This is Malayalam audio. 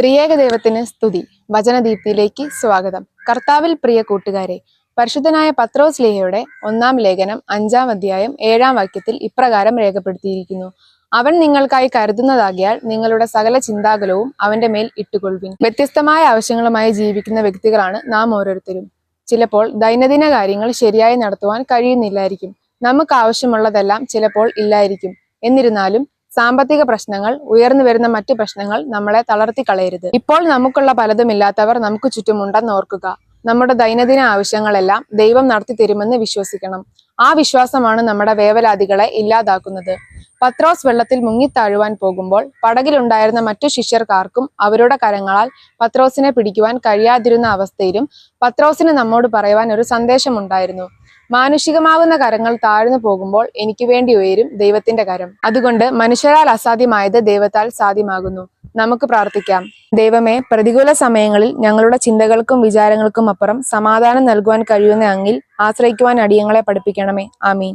ത്രിയേക ദൈവത്തിന് സ്തുതി. വചനദീപ്തിയിലേക്ക് സ്വാഗതം. കർത്താവിൽ പ്രിയ കൂട്ടുകാരെ പരിശുദ്ധനായ പത്രോസ് ലേഹയുടെ ഒന്നാം ലേഖനം അഞ്ചാം അധ്യായം ഏഴാം വാക്യത്തിൽ ഇപ്രകാരം രേഖപ്പെടുത്തിയിരിക്കുന്നു. അവൻ നിങ്ങൾക്കായി കരുതുന്നതാകിയാൽ നിങ്ങളുടെ സകല ചിന്താകുലവും അവന്റെ മേൽ ഇട്ടുകൊള്ളുവിൻ. വ്യത്യസ്തമായ ആവശ്യങ്ങളുമായി ജീവിക്കുന്ന വ്യക്തികളാണ് നാം ഓരോരുത്തരും. ചിലപ്പോൾ ദൈനംദിന കാര്യങ്ങൾ ശരിയായി നടത്തുവാൻ കഴിയുന്നില്ലായിരിക്കും. നമുക്ക് ആവശ്യമുള്ളതെല്ലാം ചിലപ്പോൾ ഇല്ലായിരിക്കും. എന്നിരുന്നാലും സാമ്പത്തിക പ്രശ്നങ്ങൾ ഉയർന്നു വരുന്ന മറ്റു പ്രശ്നങ്ങൾ നമ്മളെ തളർത്തി കളയരുത്. ഇപ്പോൾ നമുക്കുള്ള പലതുമില്ലാത്തവർ നമുക്ക് ചുറ്റുമുണ്ടെന്ന് ഓർക്കുക. നമ്മുടെ ദൈനംദിന ആവശ്യങ്ങളെല്ലാം ദൈവം നടത്തി തരുമെന്ന് വിശ്വസിക്കണം. ആ വിശ്വാസമാണ് നമ്മുടെ വേവലാതികളെ ഇല്ലാതാക്കുന്നത്. പത്രോസ് വെള്ളത്തിൽ മുങ്ങിത്താഴുവാൻ പോകുമ്പോൾ പടകിലുണ്ടായിരുന്ന മറ്റു ശിഷ്യർക്കാർക്കും അവരുടെ കരങ്ങളാൽ പത്രോസിനെ പിടിക്കുവാൻ കഴിയാതിരുന്ന അവസ്ഥയിലും പത്രോസിന് നമ്മോട് പറയുവാൻ ഒരു സന്ദേശമുണ്ടായിരുന്നു. മാനുഷികമാകുന്ന കരങ്ങൾ താഴ്ന്നു പോകുമ്പോൾ എനിക്ക് വേണ്ടി ഉയരും ദൈവത്തിന്റെ കരം. അതുകൊണ്ട് മനുഷ്യരാൽ അസാധ്യമായത് ദൈവത്താൽ സാധ്യമാകുന്നു. നമുക്ക് പ്രാർത്ഥിക്കാം. ദൈവമേ പ്രതികൂല സമയങ്ങളിൽ ഞങ്ങളുടെ ചിന്തകൾക്കും വിചാരങ്ങൾക്കും അപ്പുറം സമാധാനം നൽകുവാൻ കഴിയുന്ന അങ്ങിൽ ആശ്രയിക്കുവാൻ അടിയങ്ങളെ പഠിപ്പിക്കണമേ. ആമീൻ.